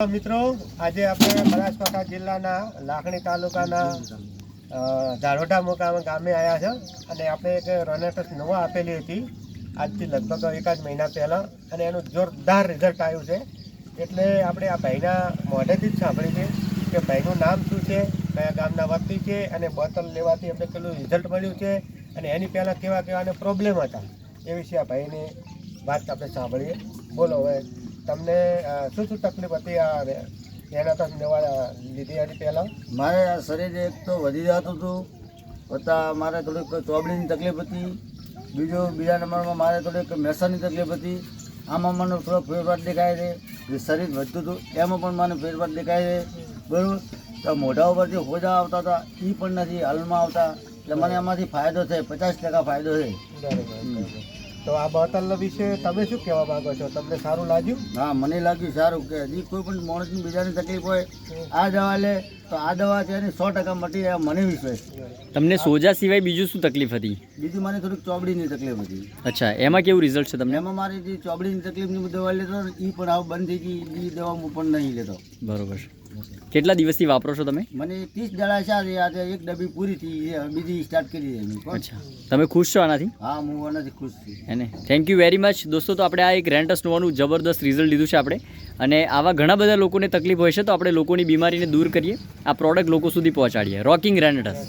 મિત્રો આજે આપણે બનાસકાંઠા જિલ્લાના લાખણી તાલુકાના અ, ધારોટા મુકામે ગામે આવ્યા છે અને આપણે એક રનેટસ નવા આપેલી હતી. આજથી લગભગ એકાદ મહિના પહેલાં અને એનું જોરદાર રિઝલ્ટ આવ્યું છે. એટલે આપણે આ ભાઈના મોઢેથી જ સાંભળી છે કે ભાઈનું નામ શું છે કયા ગામના વતની છે અને બોટલ લેવાથી એમને કેટલું રિઝલ્ટ મળ્યું છે અને એની પહેલાં કેવા કેવાને પ્રોબ્લેમ હતા એ વિશે આ ભાઈની વાત આપણે સાંભળીએ. બોલો હવે. તમને શું શું તકલીફ હતી આ એના તો નવા લીધી હતી પહેલાં? મારે આ શરીર એક તો વધી જતું હતું વત્તા મારે થોડીક ચોબડીની તકલીફ હતી બીજું બીજા નંબરમાં મારે થોડીક મેસાની તકલીફ હતી આમાં મને થોડો ફેરફાર દેખાય છે જે શરીર વધતું હતું એમાં પણ મને ફેરફાર દેખાય છે બરાબર? તો મોઢા ઉપરથી હોજા આવતા હતા એ પણ નથી હાલમાં આવતા એટલે મને એમાંથી ફાયદો છે પચાસ ટકા ફાયદો છે બરાબર. તો આ બોટલ વિશે તમે શું કહેવા માંગો છો? તમને સારું લાગ્યું? હા મને લાગ્યું સારું કે હજી કોઈ પણ માણસની બીજાની તકલીફ હોય આ દવા લે તો આ દવા છે એની સો ટકા મટી જાય મને વિશ્વાસ તમને સોજા સિવાય બીજું શું તકલીફ હતી? બીજી મને થોડીક ચોબડીની તકલીફ હતી. અચ્છા એમાં કેવું રિઝલ્ટ છે તમને? એમાં મારી જે ચોબડીની તકલીફની દવા લેતો એ પણ આવું બંધ થઈ ગઈ એ દવા હું પણ નહીં લેતો. બરોબર. કેટલા દિવસથી વાપરો છો તમે? મને ત્રીસ દડા ચાલે આજે એક ડબ્બી પૂરી થઈ બીજી સ્ટાર્ટ કરી દે અચ્છા. તમે ખુશ છો આનાથી? હા હું આનાથી ખુશ છું. એને. થેન્ક યુ વેરી મચ દોસ્તો તો આપણે આ એક રેન્ટસ નોવાનું જબરદસ્ત રિઝલ્ટ લીધું છે આપણે. અને આવા ઘણા બધા લોકોને તકલીફ હોય છે તો આપણે લોકોની બીમારીને દૂર કરીએ. આ પ્રોડક્ટ લોકો સુધી પહોંચાડીએ. રોકિંગ રેન્ટસ